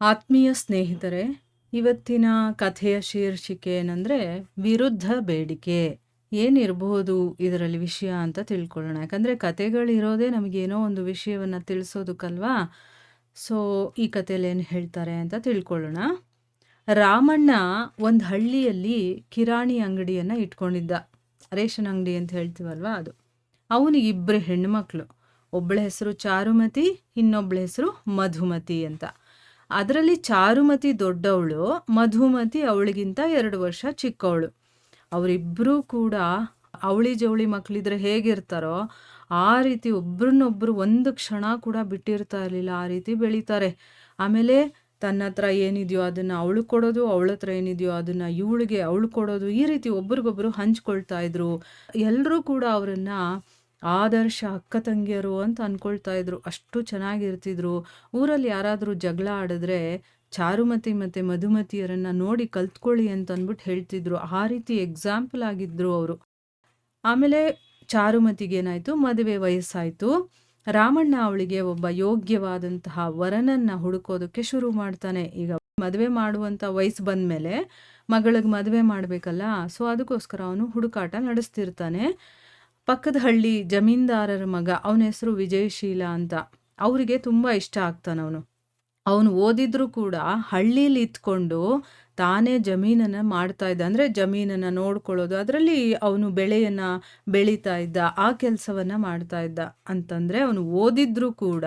ಆತ್ಮೀಯ ಸ್ನೇಹಿತರೆ, ಇವತ್ತಿನ ಕಥೆಯ ಶೀರ್ಷಿಕೆ ಏನಂದರೆ ವಿರುದ್ಧ ಬೇಡಿಕೆ. ಏನಿರಬಹುದು ಇದರಲ್ಲಿ ವಿಷಯ ಅಂತ ತಿಳ್ಕೊಳ್ಳೋಣ. ಯಾಕಂದರೆ ಕಥೆಗಳಿರೋದೇ ನಮಗೇನೋ ಒಂದು ವಿಷಯವನ್ನು ತಿಳಿಸೋದಕ್ಕಲ್ವಾ? ಸೊ ಈ ಕಥೆಯಲ್ಲಿ ಏನು ಹೇಳ್ತಾರೆ ಅಂತ ತಿಳ್ಕೊಳ್ಳೋಣ. ರಾಮಣ್ಣ ಒಂದು ಹಳ್ಳಿಯಲ್ಲಿ ಕಿರಾಣಿ ಅಂಗಡಿಯನ್ನು ಇಟ್ಕೊಂಡಿದ್ದ. ರೇಷನ್ ಅಂಗಡಿ ಅಂತ ಹೇಳ್ತೀವಲ್ವಾ ಅದು. ಅವನಿಗೆ ಇಬ್ಬರು ಹೆಣ್ಮಕ್ಳು. ಒಬ್ಬಳ ಹೆಸರು ಚಾರುಮತಿ ಇನ್ನೊಬ್ಬಳ ಹೆಸರು ಮಧುಮತಿ ಅಂತ. ಅದರಲ್ಲಿ ಚಾರುಮತಿ ದೊಡ್ಡವಳು, ಮಧುಮತಿ ಅವಳಿಗಿಂತ ಎರಡು ವರ್ಷ ಚಿಕ್ಕವಳು. ಅವರಿಬ್ಬರೂ ಕೂಡ ಅವಳಿ ಜವಳಿ ಮಕ್ಕಳಿದ್ರೆ ಹೇಗಿರ್ತಾರೋ ಆ ರೀತಿ ಒಬ್ರನ್ನೊಬ್ರು ಒಂದು ಕ್ಷಣ ಕೂಡ ಬಿಟ್ಟಿರ್ತಾ ಇರಲಿಲ್ಲ, ಆ ರೀತಿ ಬೆಳೀತಾರೆ. ಆಮೇಲೆ ತನ್ನ ಹತ್ರ ಏನಿದೆಯೋ ಅದನ್ನು ಅವಳು ಕೊಡೋದು, ಅವಳ ಹತ್ರ ಏನಿದೆಯೋ ಅದನ್ನು ಇವಳಿಗೆ ಅವಳು ಕೊಡೋದು, ಈ ರೀತಿ ಒಬ್ರಿಗೊಬ್ರು ಹಂಚ್ಕೊಳ್ತಾ ಇದ್ರು. ಎಲ್ಲರೂ ಕೂಡ ಅವರನ್ನ ಆದರ್ಶ ಅಕ್ಕ ತಂಗಿಯರು ಅಂತ ಅನ್ಕೊಳ್ತಾ ಇದ್ರು. ಅಷ್ಟು ಚೆನ್ನಾಗಿರ್ತಿದ್ರು. ಊರಲ್ಲಿ ಯಾರಾದರೂ ಜಗಳ ಆಡಿದ್ರೆ ಚಾರುಮತಿ ಮತ್ತು ಮಧುಮತಿಯರನ್ನ ನೋಡಿ ಕಲ್ತ್ಕೊಳ್ಳಿ ಅಂತ ಅಂದ್ಬಿಟ್ಟು ಹೇಳ್ತಿದ್ರು. ಆ ರೀತಿ ಎಕ್ಸಾಂಪಲ್ ಆಗಿದ್ರು ಅವರು. ಆಮೇಲೆ ಚಾರುಮತಿಗೇನಾಯಿತು ಮದುವೆ ವಯಸ್ಸಾಯಿತು. ರಾಮಣ್ಣ ಅವಳಿಗೆ ಒಬ್ಬ ಯೋಗ್ಯವಾದಂತಹ ವರನನ್ನ ಹುಡುಕೋದಕ್ಕೆ ಶುರು ಮಾಡ್ತಾನೆ. ಈಗ ಮದುವೆ ಮಾಡುವಂಥ ವಯಸ್ಸು ಬಂದಮೇಲೆ ಮಗಳಿಗೆ ಮದುವೆ ಮಾಡಬೇಕಲ್ಲ, ಸೊ ಅದಕ್ಕೋಸ್ಕರ ಅವನು ಹುಡುಕಾಟ ನಡೆಸ್ತಿರ್ತಾನೆ. ಪಕ್ಕದ ಹಳ್ಳಿ ಜಮೀನ್ದಾರರ ಮಗ, ಅವನ ಹೆಸರು ವಿಜಯಶೀಲ ಅಂತ. ಅವರಿಗೆ ತುಂಬ ಇಷ್ಟ ಆಗ್ತಾನವನು ಅವನು ಓದಿದ್ರು ಕೂಡ ಹಳ್ಳೀಲಿ ಇತ್ಕೊಂಡು ತಾನೇ ಜಮೀನನ್ನು ಮಾಡ್ತಾ ಇದ್ದ. ಅಂದರೆ ಜಮೀನನ್ನು ನೋಡ್ಕೊಳ್ಳೋದು, ಅದರಲ್ಲಿ ಅವನು ಬೆಳೆಯನ್ನು ಬೆಳೀತಾ ಇದ್ದ, ಆ ಕೆಲಸವನ್ನು ಮಾಡ್ತಾ ಇದ್ದ ಅಂತಂದರೆ ಅವನು ಓದಿದ್ರೂ ಕೂಡ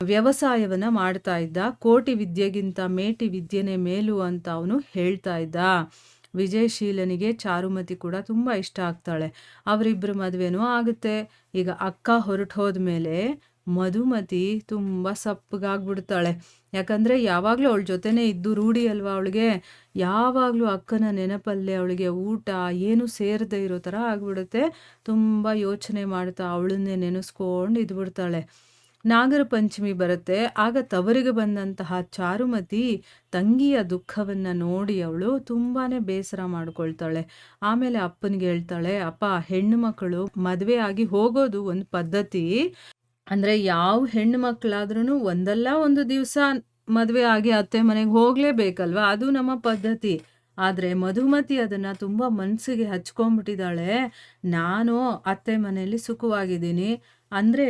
ವ್ಯವಸಾಯವನ್ನ ಮಾಡ್ತಾ ಇದ್ದ. ಕೋಟಿ ವಿದ್ಯೆಗಿಂತ ಮೇಟಿ ವಿದ್ಯೆನೇ ಮೇಲು ಅಂತ ಅವನು ಹೇಳ್ತಾ ಇದ್ದ. ವಿಜಯಶೀಲನಿಗೆ ಚಾರುಮತಿ ಕೂಡ ತುಂಬ ಇಷ್ಟ ಆಗ್ತಾಳೆ. ಅವರಿಬ್ಬರ ಮದುವೆನೂ ಆಗುತ್ತೆ. ಈಗ ಅಕ್ಕ ಹೊರಟು ಹೋದ್ಮೇಲೆ ಮಧುಮತಿ ತುಂಬ ಸಪ್ಪಗಾಗ್ಬಿಡ್ತಾಳೆ. ಯಾಕಂದರೆ ಯಾವಾಗಲೂ ಅವಳ ಜೊತೆನೇ ಇದ್ದು ರೂಢಿ ಅಲ್ವಾ ಅವಳಿಗೆ? ಯಾವಾಗಲೂ ಅಕ್ಕನ ನೆನಪಲ್ಲೇ ಅವಳಿಗೆ ಊಟ, ಏನು ಸೇರದೆ ಇರೋ ಥರ ಆಗ್ಬಿಡುತ್ತೆ. ತುಂಬ ಯೋಚನೆ ಮಾಡ್ತಾ ಅವಳನ್ನೇ ನೆನೆಸ್ಕೊಂಡು ಇದ್ಬಿಡ್ತಾಳೆ. ನಾಗರ ಪಂಚಮಿ ಬರುತ್ತೆ. ಆಗ ತವರಿಗೆ ಬಂದಂತಹ ಚಾರುಮತಿ ತಂಗಿಯ ದುಃಖವನ್ನ ನೋಡಿ ಅವಳು ತುಂಬಾನೇ ಬೇಸರ ಮಾಡ್ಕೊಳ್ತಾಳೆ. ಆಮೇಲೆ ಅಪ್ಪನಿಗೆ ಹೇಳ್ತಾಳೆ, ಅಪ್ಪ, ಹೆಣ್ಣು ಮಕ್ಕಳು ಮದುವೆ ಆಗಿ ಹೋಗೋದು ಒಂದು ಪದ್ಧತಿ. ಅಂದ್ರೆ ಯಾವ ಹೆಣ್ಣು ಮಕ್ಕಳಾದ್ರೂ ಒಂದಲ್ಲ ಒಂದು ದಿವಸ ಮದುವೆ ಆಗಿ ಅತ್ತೆ ಮನೆಗೆ ಹೋಗಲೇಬೇಕಲ್ವ? ಅದು ನಮ್ಮ ಪದ್ಧತಿ. ಆದರೆ ಮಧುಮತಿ ಅದನ್ನು ತುಂಬ ಮನಸ್ಸಿಗೆ ಹಚ್ಕೊಂಡ್ಬಿಟ್ಟಿದ್ದಾಳೆ. ನಾನು ಅತ್ತೆ ಮನೆಯಲ್ಲಿ ಸುಖವಾಗಿದ್ದೀನಿ. ಅಂದರೆ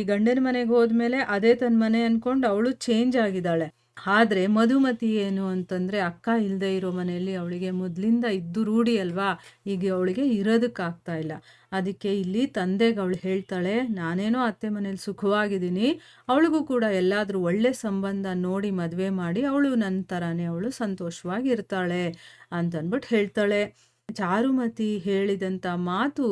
ಈ ಗಂಡನ ಮನೆಗೆ ಹೋದ್ಮೇಲೆ ಅದೇ ತನ್ನ ಮನೆ ಅಂದ್ಕೊಂಡು ಅವಳು ಚೇಂಜ್ ಆಗಿದ್ದಾಳೆ. ಆದರೆ ಮಧುಮತಿ ಏನು ಅಂತಂದರೆ ಅಕ್ಕ ಇಲ್ಲದೆ ಇರೋ ಮನೆಯಲ್ಲಿ ಅವಳಿಗೆ ಮೊದಲಿಂದ ಇದ್ದು ರೂಢಿ ಅಲ್ವಾ? ಈಗ ಅವಳಿಗೆ ಇರೋದಕ್ಕಾಗ್ತಾ ಇಲ್ಲ. ಅದಕ್ಕೆ ಇಲ್ಲಿ ತಂದೆಗೆ ಅವಳು ಹೇಳ್ತಾಳೆ, ನಾನೇನೋ ಅತ್ತೆ ಮನೇಲಿ ಸುಖವಾಗಿದ್ದೀನಿ. ಅವಳಿಗೂ ಕೂಡ ಎಲ್ಲಾದರೂ ಒಳ್ಳೆ ಸಂಬಂಧ ನೋಡಿ ಮದುವೆ ಮಾಡಿ ಅವಳು ನನ್ನ ಥರನೇ ಅವಳು ಸಂತೋಷವಾಗಿರ್ತಾಳೆ ಅಂತನ್ಬಿಟ್ಟು ಹೇಳ್ತಾಳೆ. ಚಾರುಮತಿ ಹೇಳಿದಂಥ ಮಾತು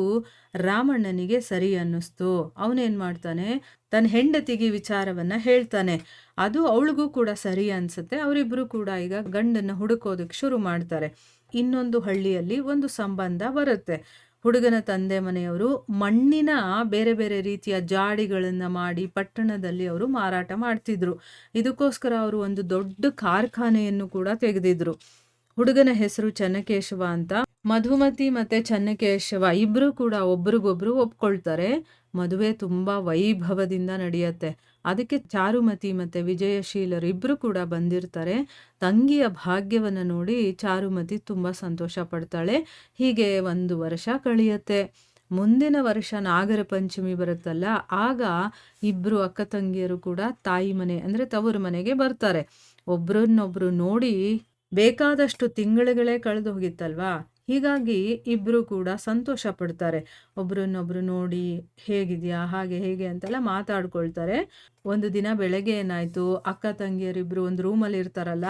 ರಾಮಣ್ಣನಿಗೆ ಸರಿ ಅನ್ನಿಸ್ತು. ಅವನೇನು ಮಾಡ್ತಾನೆ? ತನ್ನ ಹೆಂಡತಿಗೆ ವಿಚಾರವನ್ನ ಹೇಳ್ತಾನೆ. ಅದು ಅವಳಿಗೂ ಕೂಡ ಸರಿ ಅನ್ಸುತ್ತೆ. ಅವರಿಬ್ಬರು ಕೂಡ ಈಗ ಗಂಡನ್ನ ಹುಡುಕೋದಕ್ಕೆ ಶುರು ಮಾಡ್ತಾರೆ. ಇನ್ನೊಂದು ಹಳ್ಳಿಯಲ್ಲಿ ಒಂದು ಸಂಬಂಧ ಬರುತ್ತೆ. ಹುಡುಗನ ತಂದೆ ಮನೆಯವರು ಮಣ್ಣಿನ ಬೇರೆ ಬೇರೆ ರೀತಿಯ ಜಾಡಿಗಳನ್ನ ಮಾಡಿ ಪಟ್ಟಣದಲ್ಲಿ ಅವರು ಮಾರಾಟ ಮಾಡ್ತಿದ್ರು. ಇದಕ್ಕೋಸ್ಕರ ಅವರು ಒಂದು ದೊಡ್ಡ ಕಾರ್ಖಾನೆಯನ್ನು ಕೂಡ ತೆಗೆದಿದ್ರು. ಹುಡುಗನ ಹೆಸರು ಚನ್ನಕೇಶವ ಅಂತ ಮಧುಮತಿ ಮತ್ತೆ ಚನ್ನಕೇಶವ ಇಬ್ಬರೂ ಕೂಡ ಒಬ್ರಿಗೊಬ್ರು ಒಪ್ಕೊಳ್ತಾರೆ. ಮದುವೆ ತುಂಬಾ ವೈಭವದಿಂದ ನಡೆಯುತ್ತೆ. ಅದಕ್ಕೆ ಚಾರುಮತಿ ಮತ್ತೆ ವಿಜಯಶೀಲರು ಇಬ್ರು ಕೂಡ ಬಂದಿರ್ತಾರೆ. ತಂಗಿಯ ಭಾಗ್ಯವನ್ನು ನೋಡಿ ಚಾರುಮತಿ ತುಂಬಾ ಸಂತೋಷ ಪಡ್ತಾಳೆ. ಹೀಗೆ ಒಂದು ವರ್ಷ ಕಳೆಯುತ್ತೆ. ಮುಂದಿನ ವರ್ಷ ನಾಗರ ಪಂಚಮಿ ಬರುತ್ತಲ್ಲ, ಆಗ ಇಬ್ಬರು ಅಕ್ಕ ತಂಗಿಯರು ಕೂಡ ತಾಯಿ ಮನೆ ಅಂದ್ರೆ ತವರು ಮನೆಗೆ ಬರ್ತಾರೆ. ಒಬ್ರನ್ನೊಬ್ರು ನೋಡಿ ಬೇಕಾದಷ್ಟು ತಿಂಗಳುಗಳೇ ಕಳೆದು ಹೋಗಿತ್ತಲ್ವಾ ಹೀಗಾಗಿ ಇಬ್ಬರು ಕೂಡ ಸಂತೋಷ ಪಡ್ತಾರೆ. ಒಬ್ರನ್ನೊಬ್ರು ನೋಡಿ, ಹೇಗಿದೆಯಾ? ಹಾಗೆ, ಹೇಗೆ? ಅಂತೆಲ್ಲ ಮಾತಾಡ್ಕೊಳ್ತಾರೆ. ಒಂದು ದಿನ ಬೆಳಗ್ಗೆ ಏನಾಯ್ತು? ಅಕ್ಕ, ತಂಗಿಯರಿಬ್ರು ಒಂದು ರೂಮಲ್ಲಿ ಇರ್ತಾರಲ್ಲ,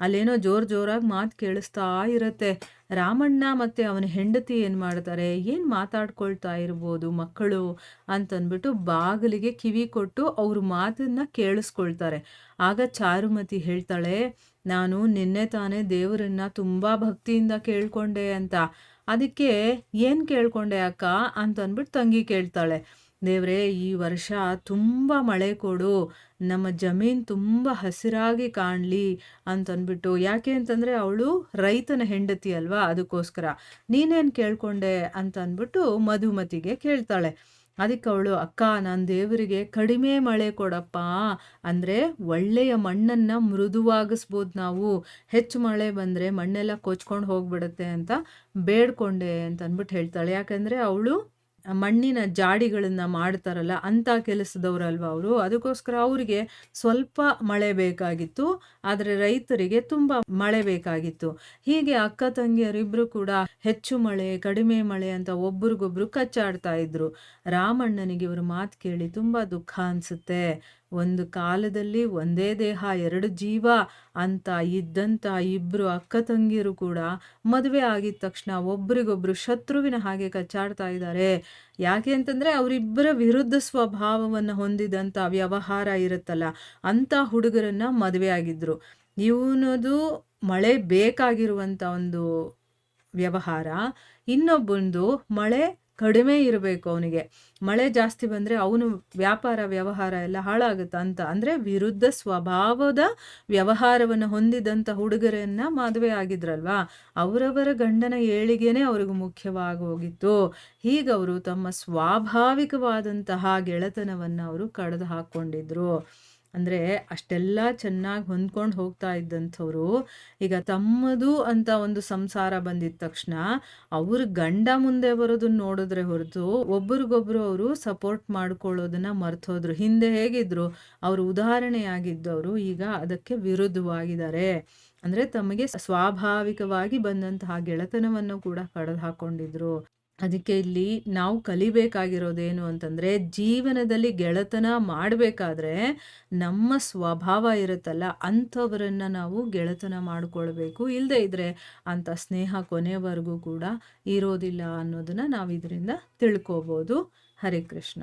ಅಲ್ಲೇನೋ ಜೋರ್ ಜೋರಾಗಿ ಮಾತು ಕೇಳಿಸ್ತಾ ಇರುತ್ತೆ. ರಾಮಣ್ಣ ಮತ್ತೆ ಅವನ ಹೆಂಡತಿ ಏನು ಮಾಡ್ತಾರೆ? ಏನು ಮಾತಾಡ್ಕೊಳ್ತಾ ಇರ್ಬೋದು ಮಕ್ಕಳು ಅಂತಂದ್ಬಿಟ್ಟು ಬಾಗಿಲಿಗೆ ಕಿವಿ ಕೊಟ್ಟು ಅವ್ರ ಮಾತನ್ನ ಕೇಳಿಸ್ಕೊಳ್ತಾರೆ. ಆಗ ಚಾರುಮತಿ ಹೇಳ್ತಾಳೆ ನಾನು ನಿನ್ನೆ ತಾನೇ ದೇವರನ್ನ ತುಂಬ ಭಕ್ತಿಯಿಂದ ಕೇಳ್ಕೊಂಡೆ ಅಂತ. ಅದಕ್ಕೆ ಏನು ಕೇಳ್ಕೊಂಡೆ ಅಕ್ಕ ಅಂತ ಅಂದ್ಬಿಟ್ಟು ತಂಗಿ ಕೇಳ್ತಾಳೆ. ದೇವರೇ, ಈ ವರ್ಷ ತುಂಬ ಮಳೆ ಕೊಡು. ನಮ್ಮ ಜಮೀನ್ ತುಂಬ ಹಸಿರಾಗಿ ಕಾಣಲಿ ಅಂತಂದ್ಬಿಟ್ಟು ಯಾಕೆ ಅಂತಂದರೆ ಅವಳು ರೈತನ ಹೆಂಡತಿ ಅಲ್ವಾ, ಅದಕ್ಕೋಸ್ಕರ. ನೀನೇನು ಕೇಳ್ಕೊಂಡೆ ಅಂತ ಅಂದ್ಬಿಟ್ಟು ಮಧುಮತಿಗೆ ಕೇಳ್ತಾಳೆ. ಅದಕ್ಕೆ ಅವಳು, ಅಕ್ಕ, ನಾನು ದೇವರಿಗೆ ಕಡಿಮೆ ಮಳೆ ಕೊಡಪ್ಪ. ಅಂದರೆ ಒಳ್ಳೆಯ ಮಣ್ಣನ್ನು ಮೃದುವಾಗಿಸ್ಬೋದು ನಾವು. ಹೆಚ್ಚು ಮಳೆ ಬಂದರೆ ಮಣ್ಣೆಲ್ಲ ಕೊಚ್ಕೊಂಡು ಹೋಗ್ಬಿಡುತ್ತೆ ಅಂತ ಬೇಡ್ಕೊಂಡೆ ಅಂತ ಅಂದ್ಬಿಟ್ಟು ಹೇಳ್ತಾಳೆ. ಯಾಕಂದರೆ ಅವಳು ಮಣ್ಣಿನ ಜಾಡಿಗಳನ್ನು ಮಾಡ್ತಾರಲ್ಲ ಅಂಥ ಕೆಲಸದವರಲ್ವ ಅವರು? ಅದಕ್ಕೋಸ್ಕರ ಅವರಿಗೆ ಸ್ವಲ್ಪ ಮಳೆ ಬೇಕಾಗಿತ್ತು, ಆದರೆ ರೈತರಿಗೆ ತುಂಬ ಮಳೆ ಬೇಕಾಗಿತ್ತು. ಹೀಗೆ ಅಕ್ಕ ತಂಗಿಯರಿಬ್ಬರು ಕೂಡ ಹೆಚ್ಚು ಮಳೆ, ಕಡಿಮೆ ಮಳೆ ಅಂತ ಒಬ್ರಿಗೊಬ್ರು ಕಚ್ಚಾಡ್ತಾ ಇದ್ರು. ರಾಮಣ್ಣನಿಗೆ ಇವರು ಮಾತು ಕೇಳಿ ತುಂಬ ದುಃಖ ಅನಿಸುತ್ತೆ. ಒಂದು ಕಾಲದಲ್ಲಿ ಒಂದೇ ದೇಹ, ಎರಡು ಜೀವ ಅಂತ ಇದ್ದಂಥ ಇಬ್ಬರು ಅಕ್ಕ ತಂಗಿಯರು ಕೂಡ ಮದುವೆ ಆಗಿದ ತಕ್ಷಣ ಒಬ್ರಿಗೊಬ್ರು ಶತ್ರುವಿನ ಹಾಗೆ ಕಚ್ಚಾಡ್ತಾ ಇದ್ದಾರೆ. ಯಾಕೆ ಅಂತಂದರೆ ಅವರಿಬ್ಬರ ವಿರುದ್ಧ ಸ್ವಭಾವವನ್ನು ಹೊಂದಿದಂಥ ವ್ಯವಹಾರ ಇರುತ್ತಲ್ಲ, ಅಂಥ ಹುಡುಗರನ್ನು ಮದುವೆ ಆಗಿದ್ದರು ಇವನದು ಮಳೆ ಬೇಕಾಗಿರುವಂಥ ಒಂದು ವ್ಯವಹಾರ, ಇನ್ನೊಬ್ಬಂದು ಮಳೆ ಕಡಿಮೆ ಇರಬೇಕು ಅವನಿಗೆ. ಮಳೆ ಜಾಸ್ತಿ ಬಂದರೆ ಅವನು ವ್ಯಾಪಾರ, ವ್ಯವಹಾರ ಎಲ್ಲ ಹಾಳಾಗುತ್ತೆ ಅಂತ. ಅಂದರೆ ವಿರುದ್ಧ ಸ್ವಭಾವದ ವ್ಯವಹಾರವನ್ನು ಹೊಂದಿದಂಥ ಹುಡುಗರನ್ನ ಮದುವೆ ಆಗಿದ್ರಲ್ವಾ? ಅವರವರ ಗಂಡನ ಏಳಿಗೆನೇ ಅವ್ರಿಗೆ ಮುಖ್ಯವಾಗಿ ಹೋಗಿತ್ತು. ಹೀಗವರು ತಮ್ಮ ಸ್ವಾಭಾವಿಕವಾದಂತಹ ಗೆಳೆತನವನ್ನು ಅವರು ಕಳೆದು ಹಾಕ್ಕೊಂಡಿದ್ರು. ಅಂದರೆ ಅಷ್ಟೆಲ್ಲ ಚೆನ್ನಾಗಿ ಹೊಂದ್ಕೊಂಡು ಹೋಗ್ತಾ ಇದ್ದಂಥವ್ರು, ಈಗ ತಮ್ಮದು ಅಂತ ಒಂದು ಸಂಸಾರ ಬಂದಿದ ತಕ್ಷಣ ಅವ್ರ ಗಂಡ ಮುಂದೆ ಬರೋದನ್ನ ನೋಡಿದ್ರೆ ಹೊರತು ಒಬ್ರಿಗೊಬ್ರು ಅವರು ಸಪೋರ್ಟ್ ಮಾಡ್ಕೊಳ್ಳೋದನ್ನ ಮರ್ತೋದ್ರು ಹಿಂದೆ ಹೇಗಿದ್ರು, ಅವರು ಉದಾಹರಣೆಯಾಗಿದ್ದವರು ಈಗ ಅದಕ್ಕೆ ವಿರುದ್ಧವಾಗಿದ್ದಾರೆ. ಅಂದರೆ ತಮಗೆ ಸ್ವಾಭಾವಿಕವಾಗಿ ಬಂದಂತಹ ಗೆಳೆತನವನ್ನು ಕೂಡ ಕಳೆದು ಹಾಕೊಂಡಿದ್ರು ಅದಕ್ಕೆ ಇಲ್ಲಿ ನಾವು ಕಲಿಬೇಕಾಗಿರೋದೇನು ಅಂತಂದರೆ ಜೀವನದಲ್ಲಿ ಗೆಳೆತನ ಮಾಡಬೇಕಾದ್ರೆ ನಮ್ಮ ಸ್ವಭಾವ ಇರುತ್ತಲ್ಲ ಅಂಥವರನ್ನು ನಾವು ಗೆಳೆತನ ಮಾಡಿಕೊಳ್ಬೇಕು. ಇಲ್ಲದೇ ಇದ್ದರೆ ಅಂಥ ಸ್ನೇಹ ಕೊನೆವರೆಗೂ ಕೂಡ ಇರೋದಿಲ್ಲ ಅನ್ನೋದನ್ನು ನಾವು ಇದರಿಂದ ತಿಳ್ಕೋಬೋದು. ಹರೇ ಕೃಷ್ಣ.